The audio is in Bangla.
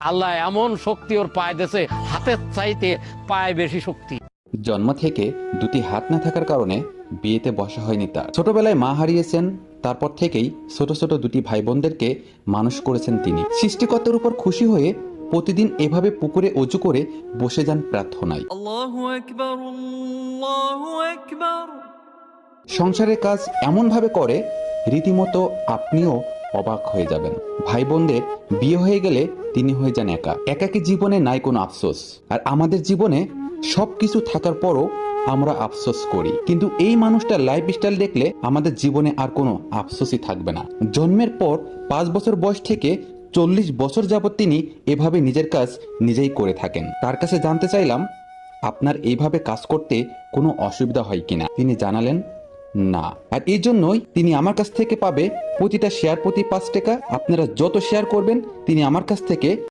আল্লাহ এমন শক্তি ওর পায়ে দেশে হাতের চাইতে পায়ে বেশি শক্তি। জন্ম থেকে দুটি হাত না থাকার কারণে বিয়েতে বসা হয়নি তার। ছোটবেলায় মা হারিয়েছেন তারপর থেকেই ছোট ছোট দুটি ভাই বোনদেরকে মানুষ করেছেন তিনি। সৃষ্টিকর্তার উপর খুশি হয়ে প্রতিদিন এভাবে পুকুরে অজু করে বসে যান প্রার্থনায়। সংসারের কাজ এমনভাবে করে রীতিমতো আপনিও অবাক হয়ে যাবেন। ভাই বোনদের বিয়ে হয়ে গেলে তিনি হয়ে যান একা। একাকী জীবনে নাই কোনো আফসোস। আর আমাদের জীবনে সব কিছু থাকার পরও আমরা আফসোস করি। কিন্তু এই মানুষটার লাইফ স্টাইল দেখলে আমাদের জীবনে আর কোনো আফসোসই থাকবে না। জন্মের পর পাঁচ বছর বয়স থেকে চল্লিশ বছর যাবৎ তিনি এভাবে নিজের কাজ নিজেই করে থাকেন। তার কাছে জানতে চাইলাম, আপনার এইভাবে কাজ করতে কোনো অসুবিধা হয় কিনা? তিনি জানালেন না। আর এই জন্যই তিনি আমার কাছ থেকে পাবে প্রতিটা শেয়ার প্রতি পাঁচ টাকা। আপনারা যত শেয়ার করবেন, তিনি আমার কাছ থেকে